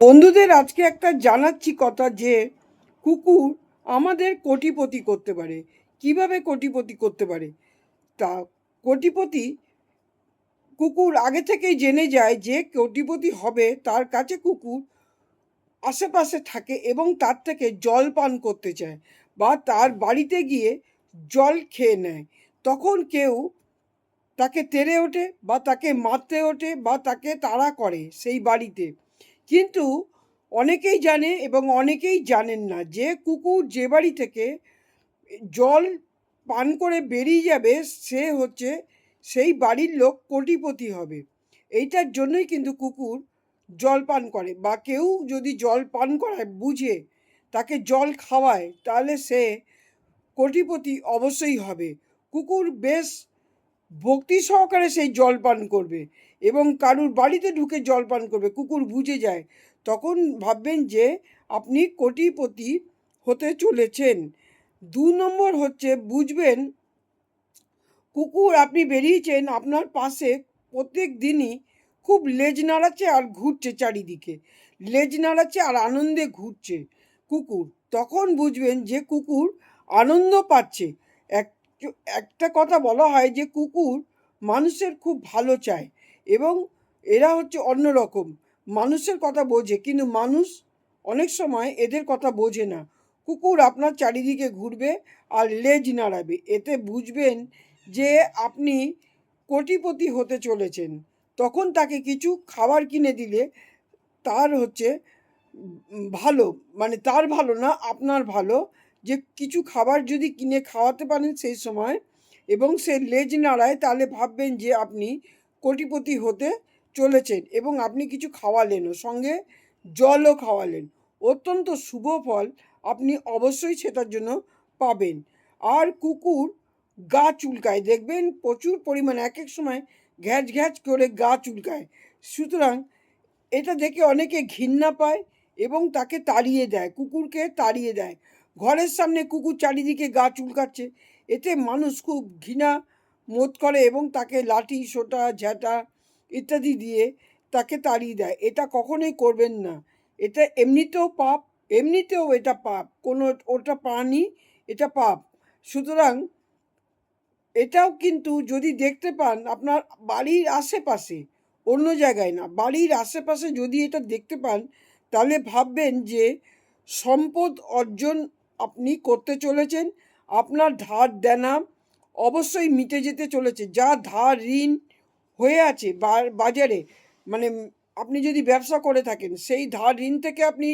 বন্ধুদের আজকে একটা জানাচ্ছি কথা যে কুকুর আমাদের কোটিপতি করতে পারে। কীভাবে কোটিপতি করতে পারে? তা কোটিপতি কুকুর আগে থেকেই জেনে যায় যে কোটিপতি হবে তার কাছে কুকুর আশেপাশে থাকে এবং তার থেকে জল পান করতে চায় বা তার বাড়িতে গিয়ে জল খেয়ে নেয়। তখন কেউ তাকে তেড়ে ওঠে বা তাকে মারতে ওঠে বা তাকে তাড়া করে সেই বাড়িতে। কিন্তু অনেকেই জানে এবং অনেকেই জানেন না যে কুকুর যে বাড়ি থেকে জল পান করে বেরিয়ে যাবে, সে হচ্ছে সেই বাড়ির লোক কোটিপতি হবে। এইটার জন্যই কিন্তু কুকুর জল পান করে বা কেউ যদি জল পান করায়, বুঝে তাকে জল খাওয়ায়, তাহলে সে কোটিপতি অবশ্যই হবে। কুকুর বেশ ভক্তি সহকারে সেই জল পান করবে। এবং কারুর বাড়িতে ঢুকে জল পান করবে, কুকুর বুঝে যায়। তখন ভাববেন যে আপনি কোটিপতি হতে চলেছেন। দু নম্বর হচ্ছে বুঝবেন, কুকুর আপনি বেরিয়েছেন আপনার পাশে প্রত্যেক দিনই খুব লেজ নাড়াচ্ছে আর ঘুরছে চারিদিকে। লেজ নাড়াচ্ছে আর আনন্দে ঘুরছে কুকুর। তখন বুঝবেন যে কুকুর আনন্দ পাচ্ছে। এক, একটা কথা বলা হয় যে কুকুর মানুষের খুব ভালো চায়। এবং এরা হচ্ছে অন্যরকম। মানুষের কথা বোঝে, কিন্তু মানুষ অনেক সময় এদের কথা বোঝে না। কুকুর আপনার চারিদিকে ঘুরবে আর লেজ নাড়াবে। এতে বুঝবেন যে আপনি কোটিপতি হতে চলেছেন। তখন তাকে কিছু খাবার কিনে দিলে তার হচ্ছে ভালো মানে তার ভালো না, আপনার ভালো যে কিছু খাবার যদি কিনে খাওয়াতে পারেন সেই সময় এবং সে লেজ নাড়ায়, তাহলে ভাববেন যে আপনি কোটিপতি হতে চলেছেন এবং আপনি কিছু খাওয়ালেনও সঙ্গে জলও খাওয়ালেন। অত্যন্ত শুভ ফল আপনি অবশ্যই সেটার জন্য পাবেন। আর কুকুর গা চুলকায়। দেখবেন প্রচুর পরিমাণে এক এক সময় ঘ্যাচ ঘ্যাচ করে গা চুলকায়। সুতরাং এটা দেখে অনেকে ঘৃণা পায় এবং তাকে তাড়িয়ে দেয়, কুকুরকে তাড়িয়ে দেয়। ঘরের সামনে কুকুর চারিদিকে গা চুলকাচ্ছে। এতে মানুষ খুব ঘৃণা বোধ করে এবং তাকে লাঠি, সোটা ঝ্যাঁটা ইত্যাদি দিয়ে তাকে তাড়িয়ে দেয়। এটা কখনোই করবেন না। এটা এমনিতেও পাপ, এমনিতেও এটা পাপ। কোনো ওটা প্রাণী, এটা পাপ। সুতরাং এটাও কিন্তু যদি দেখতে পান, আপনার বাড়ির আশেপাশে, অন্য জায়গায় না, বাড়ির আশেপাশে যদি এটা দেখতে পান, তাহলে ভাববেন যে সম্পদ অর্জন আপনি করতে চলেছেন। আপনার ধার দেনা অবশ্যই মিটে যেতে চলেছে। যা ধার ঋণ হয়ে আছে বাজারে মানে আপনি যদি ব্যবসা করে থাকেন, সেই ধার ঋণ থেকে আপনি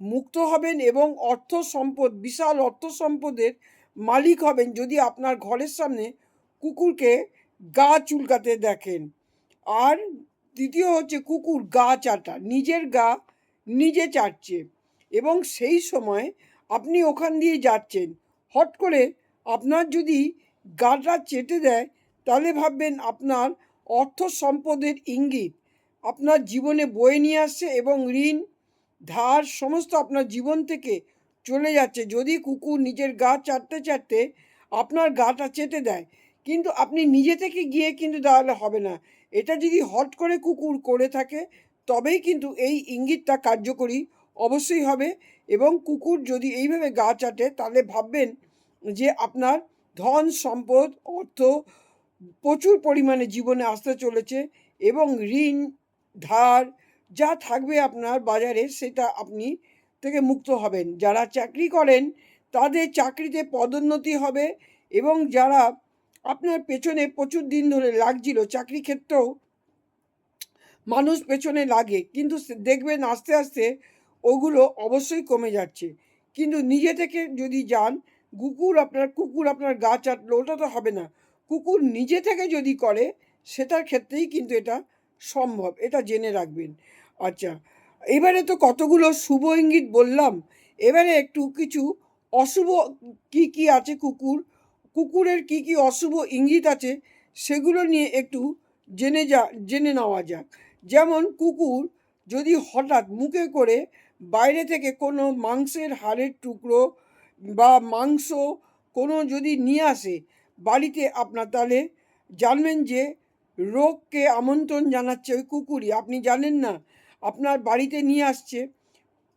মুক্ত হবেন এবং অর্থ সম্পদ, বিশাল অর্থ সম্পদের মালিক হবেন যদি আপনার ঘরের সামনে কুকুরকে গা চুলকাতে দেখেন। আর দ্বিতীয় হচ্ছে কুকুর গা চাটা, নিজের গা নিজে চাটছে এবং সেই সময় আপনি ওখান দিয়ে যাচ্ছেন। হট করে আপনার যদি গাটা চেটে দেয়, তাহলে ভাববেন আপনার অর্থ সম্পদের ইঙ্গিত। আপনার জীবনে বয়ে নিয়ে আসছে এবং ঋণ, ধার সমস্ত আপনার জীবন থেকে চলে যাচ্ছে। যদি কুকুর নিজের গা চাটতে চাটতে আপনার গাটা চেটে দেয়, কিন্তু আপনি নিজে থেকে গিয়ে কিন্তু তাহলে হবে না। এটা যদি হট করে কুকুর করে থাকে, তবেই কিন্তু এই ইঙ্গিতটা কার্যকরী অবশ্যই হবে। এবং কুকুর যদি এইভাবে গা চাটে, তাহলে ভাববেন যে আপনার ধন সম্পদ, অর্থ প্রচুর পরিমাণে জীবনে আসতে চলেছে এবং ঋণ, ধার যা থাকবে আপনার বাজারে সেটা আপনি থেকে মুক্ত হবেন। যারা চাকরি করেন, তাদের চাকরিতে পদোন্নতি হবে এবং যারা আপনার পেছনে প্রচুর দিন ধরে লাগছিল, চাকরি ক্ষেত্রেও মানুষ পেছনে লাগে, কিন্তু দেখবেন আস্তে আস্তে ওগুলো অবশ্যই কমে যাচ্ছে। কিন্তু নিজে থেকে যদি যান কুকুর আপনার কুকুর আপনার গা চাটলো, ওটা তো হবে না। কুকুর নিজে থেকে যদি করে, সেটার ক্ষেত্রেই কিন্তু এটা সম্ভব, এটা জেনে রাখবেন। আচ্ছা এবারে তো কতগুলো শুভ ইঙ্গিত বললাম, এবারে একটু কিছু অশুভ কি কি আছে কুকুর? কুকুরের কি কি অশুভ ইঙ্গিত আছে, সেগুলো নিয়ে একটু জেনে যা, জেনে নেওয়া যাক। যেমন কুকুর যদি হঠাৎ মুখে করে বাইরে থেকে কোনো মাংসের হাড়ের টুকরো বা মাংস কোনো যদি নিয়ে আসে বাড়িতে আপনার, তাহলে জানবেন যে রোগকে আমন্ত্রণ জানাচ্ছে ওই কুকুরই। আপনি জানেন না, আপনার বাড়িতে নিয়ে আসছে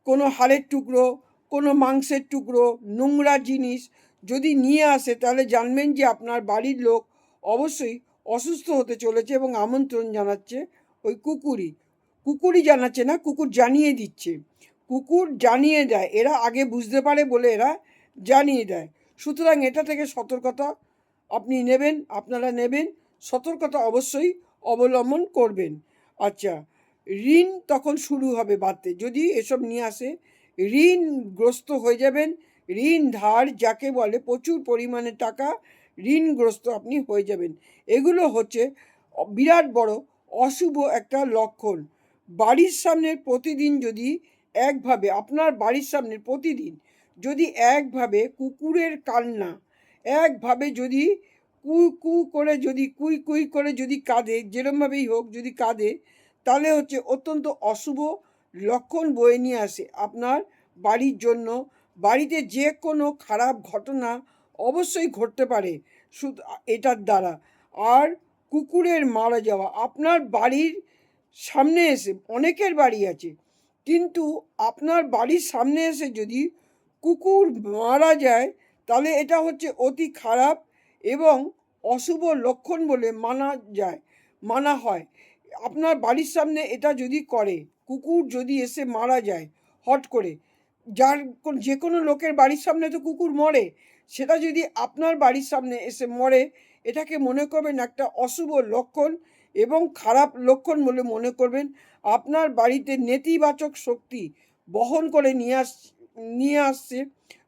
কোনো হাড়ের টুকরো, কোনো মাংসের টুকরো, নোংরা জিনিস যদি নিয়ে আসে, তাহলে জানবেন যে আপনার বাড়ির লোক অবশ্যই অসুস্থ হতে চলেছে এবং আমন্ত্রণ জানাচ্ছে ওই কুকুরই। কুকুরই জানাচ্ছে না, কুকুর জানিয়ে দিচ্ছে। কুকুর জানিয়ে দেয়, এরা আগে বুঝতে পারে বলে এরা জানিয়ে দেয়। সুতরাং এটা থেকে সতর্কতা আপনি নেবেন, আপনারা নেবেন, সতর্কতা অবশ্যই অবলম্বন করবেন। আচ্ছা ঋণ তখন শুরু হবে বাড়তে। যদি এসব নিয়ে আসে ঋণগ্রস্ত হয়ে যাবেন, ঋণ ধার যাকে বলে প্রচুর পরিমাণে টাকা ঋণগ্রস্ত আপনি হয়ে যাবেন। এগুলো হচ্ছে বিরাট বড় অশুভ একটা লক্ষণ। বাড়ির সামনে প্রতিদিন যদি একভাবে, আপনার বাড়ির সামনে প্রতিদিন যদি একভাবে কুকুরের কান্না, একভাবে যদি কু কু করে যদি, কুই কুই করে যদি কাঁদে, যেরমভাবেই হোক যদি কাঁদে, তাহলে হচ্ছে অত্যন্ত অশুভ লক্ষণ বয়ে নিয়ে আসে আপনার বাড়ির জন্য। বাড়িতে যে কোনো খারাপ ঘটনা অবশ্যই ঘটতে পারে এটার দ্বারা। আর কুকুরের মারা যাওয়া, আপনার বাড়ির সামনে এসে, অনেকের বাড়ি আছে, কিন্তু আপনার বাড়ির সামনে এসে যদি কুকুর মারা যায়, তাহলে এটা হচ্ছে অতি খারাপ এবং অশুভ লক্ষণ বলে মানা যায়, মানা হয়। আপনার বাড়ির সামনে এটা যদি করে, কুকুর যদি এসে মারা যায় হট করে, যার যে কোনো লোকের বাড়ির সামনে তো কুকুর মরে, সেটা যদি আপনার বাড়ির সামনে এসে মরে, এটাকে মনে করবেন একটা অশুভ লক্ষণ এবং খারাপ লক্ষণ বলে মনে করবেন। আপনার বাড়িতে নেতিবাচক শক্তি বহন করে নিয়ে আস নিয়ে আসছে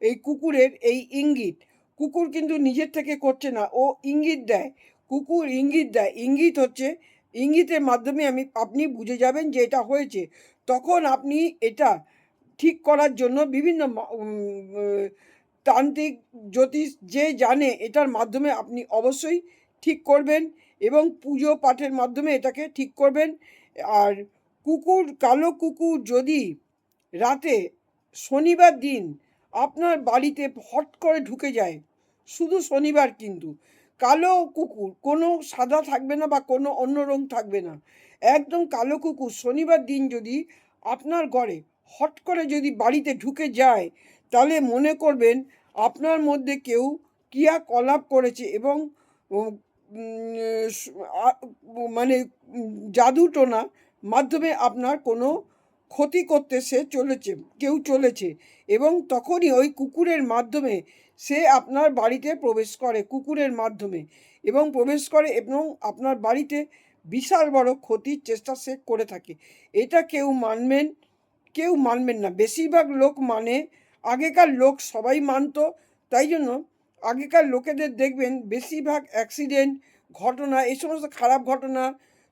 এই কুকুরের এই ইঙ্গিত। কুকুর কিন্তু নিজের থেকে করছে না, ও ইঙ্গিত দেয়। কুকুর ইঙ্গিত দেয়। ইঙ্গিত হচ্ছে, ইঙ্গিতের মাধ্যমে আমি, আপনি বুঝে যাবেন যে এটা হয়েছে। তখন আপনি এটা ঠিক করার জন্য বিভিন্ন তান্ত্রিক, জ্যোতিষ যে জানে এটার মাধ্যমে আপনি অবশ্যই ঠিক করবেন এবং পুজো পাঠের মাধ্যমে এটাকে ঠিক করবেন। আর কুকুর, কালো কুকুর যদি রাতে শনিবার দিন আপনার বাড়িতে হট করে ঢুকে যায়। শুধু শনিবার কিন্তু। কালো কুকুর, কোনো সাদা থাকবে না বা কোনো অন্য রং থাকবে না। একদম কালো কুকুর, শনিবার দিন যদি আপনার ঘরে হট করে যদি বাড়িতে ঢুকে যায়, তাহলে মনে করবেন আপনার মধ্যে কেউ ক্রিয়াকলাপ করেছে এবং মানে জাদু টোনা মাধ্যমে আপনার কোনো ক্ষতি করতে সে চলেছে, কেউ চলেছে এবং তখনই ওই কুকুরের মাধ্যমে সে আপনার বাড়িতে প্রবেশ করে, কুকুরের মাধ্যমে এবং প্রবেশ করে এবং আপনার বাড়িতে বিশাল বড় ক্ষতির চেষ্টা সে করে থাকে। এটা কেউ মানবেন কেউ মানবেন না। বেশিরভাগ লোক মানে আগেকার লোক সবাই মানতো, তাই জন্য আগেকার লোকেদের দেখবেন বেশিরভাগ অ্যাক্সিডেন্ট ঘটনা, এই সমস্ত খারাপ ঘটনা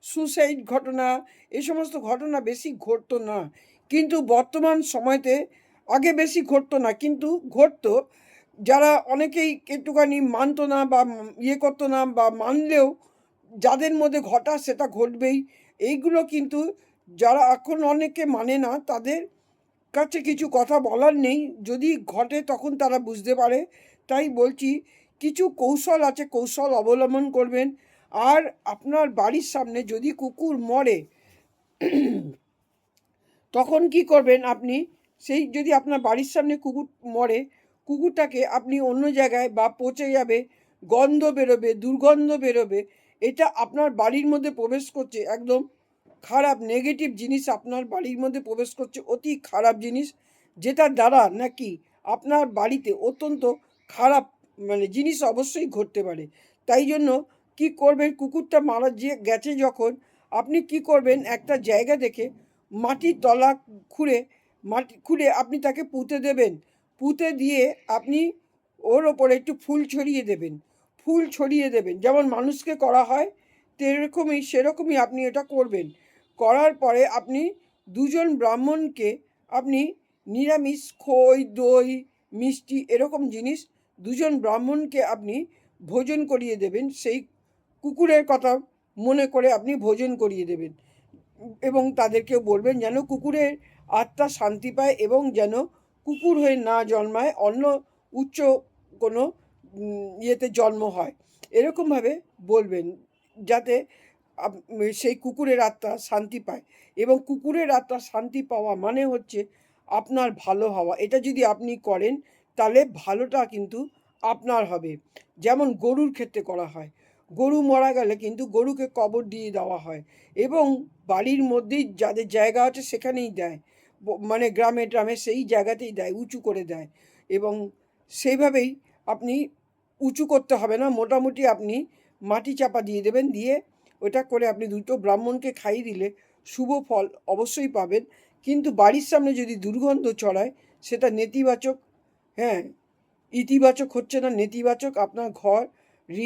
সুসাইড ঘটনা, এ সমস্ত ঘটনা বেশি ঘটতো না। কিন্তু বর্তমান সময়তে আগে বেশি ঘটতো না, কিন্তু ঘটতো। যারা অনেকেই একটুখানি মানতো না বা ইয়ে করতো না বা মানলেও যাদের মধ্যে ঘটা সেটা ঘটবেই। এইগুলো কিন্তু যারা এখন অনেকে মানে না, তাদের কাছে কিছু কথা বলার নেই। যদি ঘটে তখন তারা বুঝতে পারে। তাই বলছি, কিছু কৌশল আছে, কৌশল অবলম্বন করবেন। আর আপনার বাড়ির সামনে যদি কুকুর মরে, তখন কি করবেন আপনি? সেই যদি আপনার বাড়ির সামনে কুকুর মরে, কুকুরটাকে আপনি অন্য জায়গায় বা পচে যাবে, গন্ধ বেরোবে, দুর্গন্ধ বেরোবে, এটা আপনার বাড়ির মধ্যে প্রবেশ করছে, একদম খারাপ নেগেটিভ জিনিস আপনার বাড়ির মধ্যে প্রবেশ করছে, অতি খারাপ জিনিস যেটার দ্বারা নাকি আপনার বাড়িতে অত্যন্ত খারাপ মানে জিনিস অবশ্যই ঘটতে পারে। তাই জন্য কি করবেন? কুকুরটা মারা যে গেছে যখন, আপনি কি করবেন? একটা জায়গা দেখে মাটির তলা খুঁড়ে, মাটি খুঁড়ে আপনি তাকে পুঁতে দেবেন। পুঁতে দিয়ে আপনি ওর ওপরে একটু ফুল ছড়িয়ে দেবেন। ফুল ছড়িয়ে দেবেন। যেমন মানুষকে করা হয়, তেরকমই, সেরকমই আপনি এটা করবেন। করার পরে আপনি দুজন ব্রাহ্মণকে আপনি নিরামিষ, খই, দই, মিষ্টি, এরকম জিনিস দুজন ব্রাহ্মণকে আপনি ভোজন করিয়ে দেবেন। সেই কুকুরের কথা মনে করে আপনি ভোজন করিয়ে দেবেন। এবং তাদেরকেও বলবেন যেন কুকুরের আত্মা শান্তি পায় এবং যেন কুকুর হয়ে না জন্মায়, অন্য উচ্চ কোনো ইয়েতে জন্ম হয়। এরকমভাবে বলবেন যাতে সেই কুকুরের আত্মা শান্তি পায়। এবং কুকুরের আত্মা শান্তি পাওয়া মানে হচ্ছে আপনার ভালো হওয়া। এটা যদি আপনি করেন, তাহলে ভালোটা কিন্তু আপনার হবে। যেমন গরুর ক্ষেত্রে করা হয়। গরু মারা গেলে কিন্তু গরুকে কবর দিয়ে দেওয়া হয় এবং বাড়ির মধ্যেই যাদের জায়গা আছে সেখানেই দেয়। মানে গ্রামে ট্রামে সেই জায়গাতেই দেয়, উঁচু করে দেয় এবং সেইভাবেই আপনি উঁচু করতে হবে না, মোটামুটি আপনি মাটি চাপা দিয়ে দেবেন, দিয়ে ওটা করে আপনি দুটো ব্রাহ্মণকে খাইয়ে দিলে শুভ ফল অবশ্যই পাবেন। কিন্তু বাড়ির সামনে যদি দুর্গন্ধ ছড়ায়, সেটা নেতিবাচক হ্যাঁ ইতিবাচক হচ্ছে না, নেতিবাচক আপনার ঘর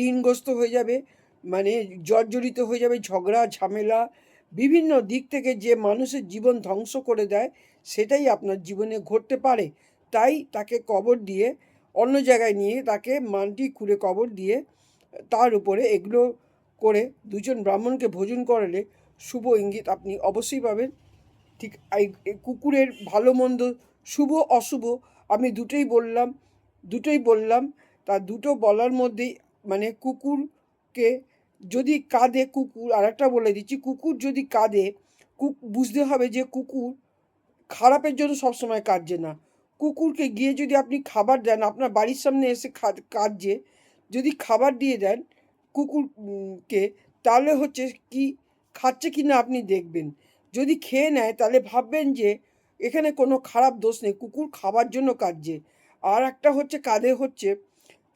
ঋণগ্রস্ত হয়ে যাবে মানে জর্জরিত হয়ে যাবে, ঝগড়া, ঝামেলা, বিভিন্ন দিক থেকে যে মানুষের জীবন ধ্বংস করে দেয়, সেটাই আপনার জীবনে ঘটতে পারে। তাই তাকে কবর দিয়ে অন্য জায়গায় নিয়ে তাকে মানটি খুঁড়ে কবর দিয়ে তার উপরে এগুলো করে দুজন ব্রাহ্মণকে ভোজন করালে শুভ ইঙ্গিত আপনি অবশ্যই পাবেন। ঠিক কুকুরের ভালো মন্দ, শুভ, অশুভ, আমি দুটোই বললাম দুটোই বললাম, তা দুটো বলার মধ্যেই মানে কুকুরকে যদি কাঁদে কুকুর আর একটা বলে দিচ্ছি, কুকুর যদি কাঁদে, কুক, বুঝতে হবে যে কুকুর খারাপের জন্য সবসময় কাঁদছে না। কুকুরকে গিয়ে যদি আপনি খাবার দেন, আপনার বাড়ির সামনে এসে কাঁদছে, যদি খাবার দিয়ে দেন কুকুরকে, তাহলে হচ্ছে কি, খাচ্ছে কি না আপনি দেখবেন। যদি খেয়ে নেয়, তাহলে ভাববেন যে এখানে কোনো খারাপ দোষ নেই, কুকুর খাবার জন্য কাঁদছে। আর একটা হচ্ছে, কাঁদে হচ্ছে,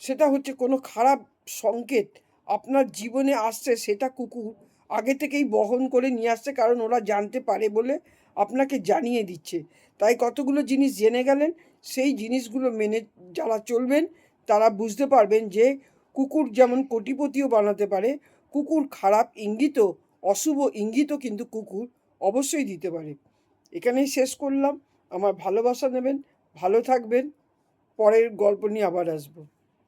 সেটা হচ্ছে কোনো খারাপ সংকেত আপনার জীবনে আসছে, সেটা কুকুর আগে থেকেই বহন করে নিয়ে আসছে কারণ ওরা জানতে পারে বলে আপনাকে জানিয়ে দিচ্ছে। তাই কতগুলো জিনিস জেনে গেলেন, সেই জিনিসগুলো মেনে যারা চলবেন, তারা বুঝতে পারবেন যে কুকুর যেমন কোটিপতিও বানাতে পারে, কুকুর খারাপ ইঙ্গিতও, অশুভ ইঙ্গিতও কিন্তু কুকুর অবশ্যই দিতে পারে। এখানেই শেষ করলাম। আমার ভালোবাসা নেবেন, ভালো থাকবেন। পরের গল্প নিয়ে আবার আসব।